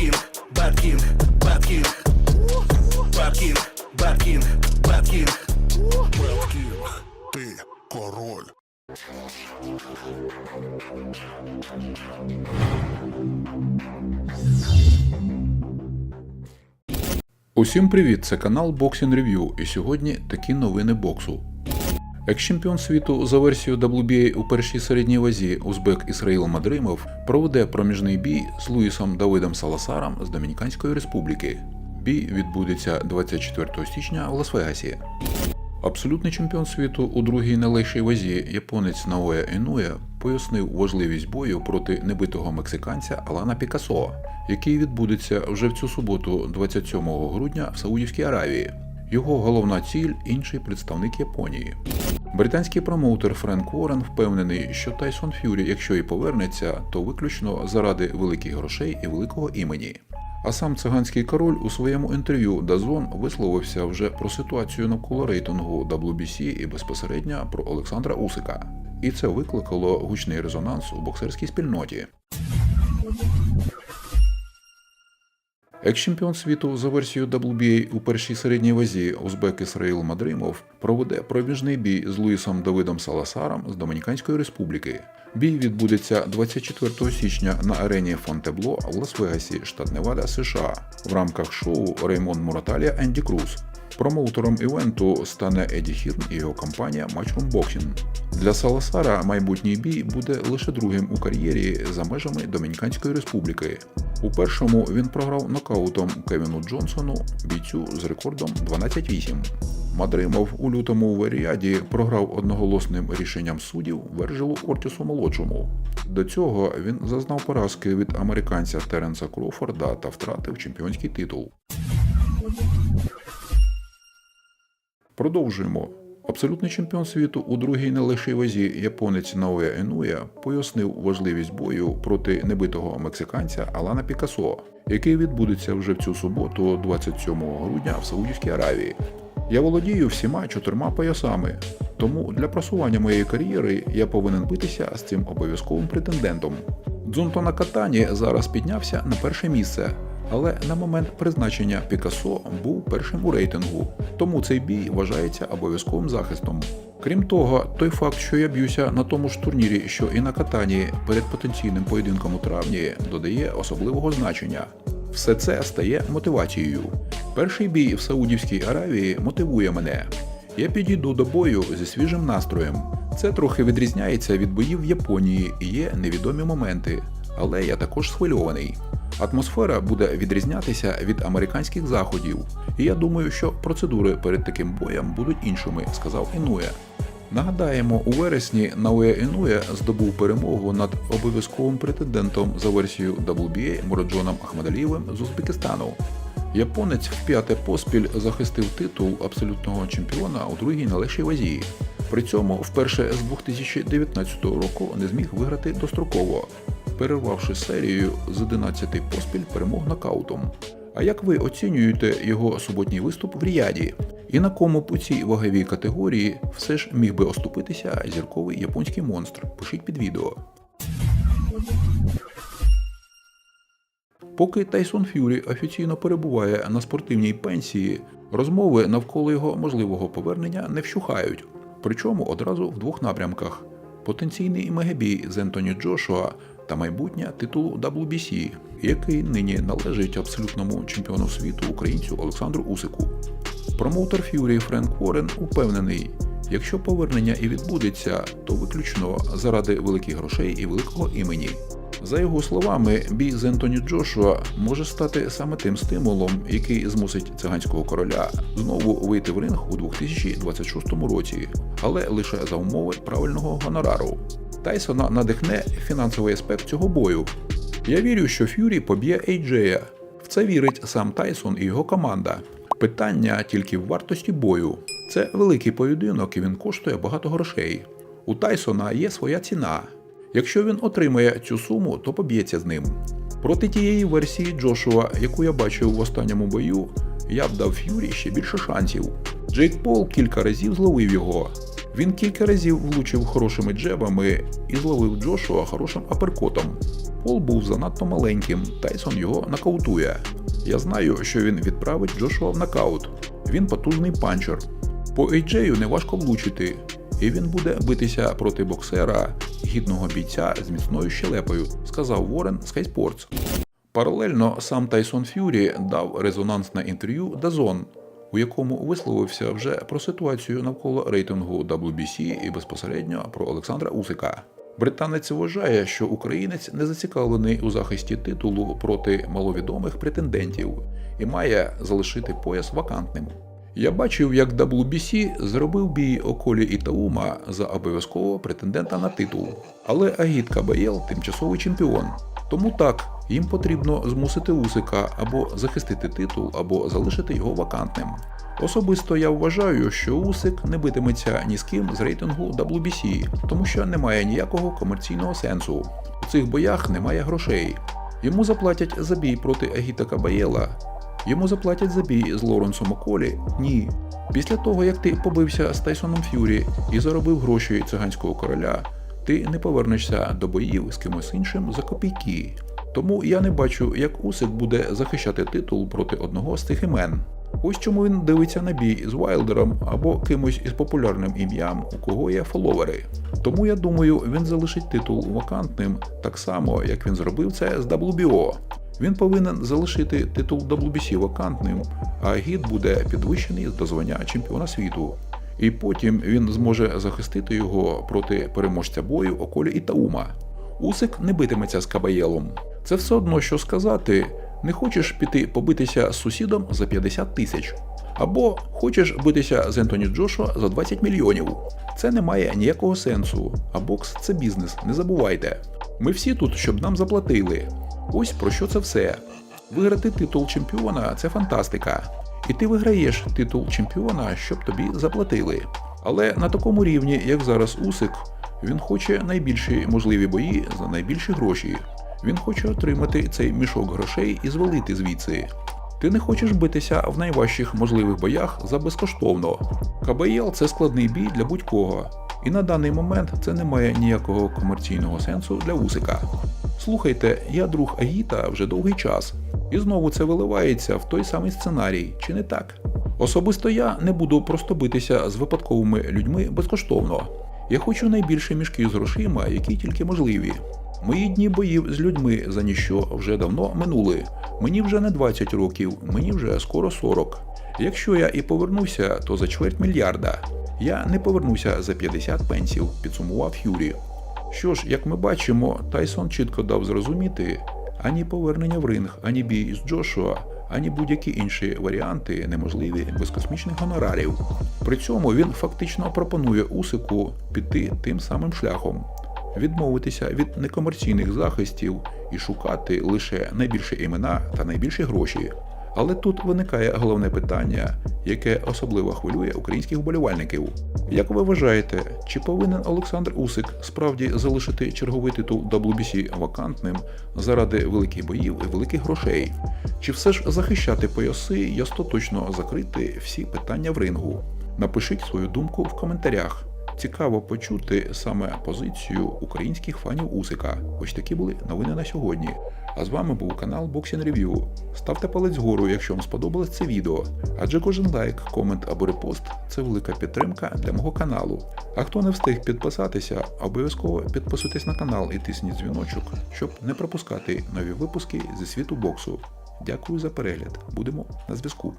King, Bad King, Bad King, Bad King, Bad King, Bad King. Беткін, ти король. Усім привіт! Це канал Boxing Review і сьогодні такі новини боксу. Екс-чемпіон світу за версією WBA у першій середній вазі Узбек Ісраїл Мадримов проведе проміжний бій з Луїсом Давидом Саласаром з Домініканської Республіки. Бій відбудеться 24 січня в Лас-Вегасі. Абсолютний чемпіон світу у другій найлегшій вазі японець Наоя Інуя пояснив важливість бою проти небитого мексиканця Алана Пікасо, який відбудеться вже в цю суботу, 27 грудня в Саудівській Аравії. Його головна ціль інший представник Японії. Британський промоутер Френк Уоррен впевнений, що Тайсон Ф'юрі, якщо і повернеться, то виключно заради великих грошей і великого імені. А сам циганський король у своєму інтерв'ю Дазон висловився вже про ситуацію навколо рейтингу WBC і безпосередньо про Олександра Усика. І це викликало гучний резонанс у боксерській спільноті. Екс-чемпіон світу за версією WBA у першій середній вазі Узбек Ісраїл Мадримов проведе проміжний бій з Луїсом Давидом Саласаром з Домініканської Республіки. Бій відбудеться 24 січня на арені Фонтебло в Лас-Вегасі, штат Невада, США, в рамках шоу Реймон Мураталія Енді Круз. Промоутером івенту стане Еді Хірн і його компанія Matchroom Boxing. Для Саласара майбутній бій буде лише другим у кар'єрі за межами Домініканської Республіки. У першому він програв нокаутом Кевіну Джонсону, бійцю з рекордом 12-8. Мадримов у лютому у Варіаді програв одноголосним рішенням суддів Вержилу Ортісу молодшому. До цього він зазнав поразки від американця Теренса Кроуфорда та втратив чемпіонський титул. Продовжуємо. Абсолютний чемпіон світу у другій найлегшій вазі японець Наоя Енуя пояснив важливість бою проти небитого мексиканця Алана Пікасо, який відбудеться вже в цю суботу, 27 грудня в Саудівській Аравії. Я володію всіма чотирма поясами, тому для просування моєї кар'єри я повинен битися з цим обов'язковим претендентом. Дзунто Накатані зараз піднявся на перше місце, але на момент призначення Пікасо був першим у рейтингу, тому цей бій вважається обов'язковим захистом. Крім того, той факт, що я б'юся на тому ж турнірі, що і на катані перед потенційним поєдинком у травні, додає особливого значення. Все це стає мотивацією. Перший бій в Саудівській Аравії мотивує мене. Я підійду до бою зі свіжим настроєм. Це трохи відрізняється від боїв в Японії і є невідомі моменти, але я також схвильований. Атмосфера буде відрізнятися від американських заходів, і я думаю, що процедури перед таким боєм будуть іншими, сказав Інуя. Нагадаємо, у вересні Наоя Інуя здобув перемогу над обов'язковим претендентом за версією WBA Мураджоном Ахмадалієвим з Узбекистану. Японець в п'яте поспіль захистив титул абсолютного чемпіона у другій налегшій вазі. При цьому вперше з 2019 року не зміг виграти достроково, перервавши серію з 11 поспіль перемог нокаутом. А як ви оцінюєте його суботній виступ в Ріаді? І на кому у цій ваговій категорії все ж міг би оступитися зірковий японський монстр? Пишіть під відео. Поки Тайсон Ф'юрі офіційно перебуває на спортивній пенсії, розмови навколо його можливого повернення не вщухають, причому одразу в двох напрямках: потенційний мегабій з Ентоні Джошуа та майбутнє титулу WBC, який нині належить абсолютному чемпіону світу українцю Олександру Усику. Промоутер Ф'юрі Френк Уоррен упевнений, якщо повернення і відбудеться, то виключно заради великих грошей і великого імені. За його словами, бій з Ентоні Джошуа може стати саме тим стимулом, який змусить циганського короля знову вийти в ринг у 2026 році, але лише за умови правильного гонорару. Тайсона надихне фінансовий аспект цього бою. Я вірю, що Ф'юрі поб'є Ейджея. В це вірить сам Тайсон і його команда. Питання тільки в вартості бою. Це великий поєдинок і він коштує багато грошей. У Тайсона є своя ціна. Якщо він отримає цю суму, то поб'ється з ним. Проти тієї версії Джошуа, яку я бачив в останньому бою, я б дав Ф'юрі ще більше шансів. Джейк Пол кілька разів зловив його. Він кілька разів влучив хорошими джебами і зловив Джошуа хорошим аперкотом. Пол був занадто маленьким, Тайсон його нокаутує. Я знаю, що він відправить Джошуа в нокаут. Він потужний панчер. По AJ не важко влучити, і він буде битися проти боксера, гідного бійця з міцною щелепою, сказав Ворен Sports. Паралельно сам Тайсон Ф'юрі дав резонансне інтерв'ю Дазон, у якому висловився вже про ситуацію навколо рейтингу WBC і безпосередньо про Олександра Усика. Британець вважає, що українець не зацікавлений у захисті титулу проти маловідомих претендентів і має залишити пояс вакантним. Я бачив, як WBC зробив бій Околі і Таума за обов'язкового претендента на титул. Але Агіт Кабаєл тимчасовий чемпіон. Тому так, їм потрібно змусити Усика або захистити титул, або залишити його вакантним. Особисто я вважаю, що Усик не битиметься ні з ким з рейтингу WBC, тому що немає ніякого комерційного сенсу. У цих боях немає грошей. Йому заплатять за бій проти Агіта Кабаєла. Йому заплатять за бій з Лоренсом Околі? Ні. Після того, як ти побився з Тайсоном Ф'юрі і заробив гроші циганського короля, ти не повернешся до боїв з кимось іншим за копійки. Тому я не бачу, як Усик буде захищати титул проти одного з цих імен. Ось чому він дивиться на бій з Вайлдером або кимось із популярним ім'ям, у кого є фоловери. Тому я думаю, він залишить титул вакантним так само, як він зробив це з WBO. Він повинен залишити титул WBC вакантним, а гід буде підвищений до звання чемпіона світу. І потім він зможе захистити його проти переможця бою Околі і Таума. Усик не битиметься з Кабаєлом. Це все одно, що сказати: не хочеш піти побитися з сусідом за 50 тисяч. Або хочеш битися з Ентоні Джошуа за 20 мільйонів. Це не має ніякого сенсу. А бокс це бізнес, не забувайте. Ми всі тут, щоб нам заплатили. Ось про що це все. Виграти титул чемпіона це фантастика. І ти виграєш титул чемпіона, щоб тобі заплатили. Але на такому рівні, як зараз Усик, він хоче найбільші можливі бої за найбільші гроші. Він хоче отримати цей мішок грошей і звалити звідси. Ти не хочеш битися в найважчих можливих боях за безкоштовно. КБЛ це складний бій для будь-кого. І на даний момент це не має ніякого комерційного сенсу для Усика. Слухайте, я друг Агіта вже довгий час, і знову це виливається в той самий сценарій, чи не так? Особисто я не буду просто битися з випадковими людьми безкоштовно. Я хочу найбільше мішки з грошима, які тільки можливі. Мої дні боїв з людьми за ніщо вже давно минули. Мені вже не 20 років, мені вже скоро 40. Якщо я і повернуся, то за чверть мільярда. Я не повернуся за 50 пенсів, підсумував Ф'юрі. Що ж, як ми бачимо, Тайсон чітко дав зрозуміти, ані повернення в ринг, ані бій з Джошуа, ані будь-які інші варіанти неможливі без космічних гонорарів. При цьому він фактично пропонує Усику піти тим самим шляхом, відмовитися від некомерційних захистів і шукати лише найбільші імена та найбільші гроші. Але тут виникає головне питання, яке особливо хвилює українських вболівальників. Як ви вважаєте, чи повинен Олександр Усик справді залишити черговий титул WBC вакантним заради великих боїв і великих грошей? Чи все ж захищати пояси і остаточно закрити всі питання в рингу? Напишіть свою думку в коментарях. Цікаво почути саме позицію українських фанів Усика. Ось такі були новини на сьогодні. А з вами був канал Boxing Review. Ставте палець вгору, якщо вам сподобалось це відео, адже кожен лайк, комент або репост це велика підтримка для мого каналу. А хто не встиг підписатися, обов'язково підписуйтесь на канал і тисніть дзвіночок, щоб не пропускати нові випуски зі світу боксу. Дякую за перегляд. Будемо на зв'язку.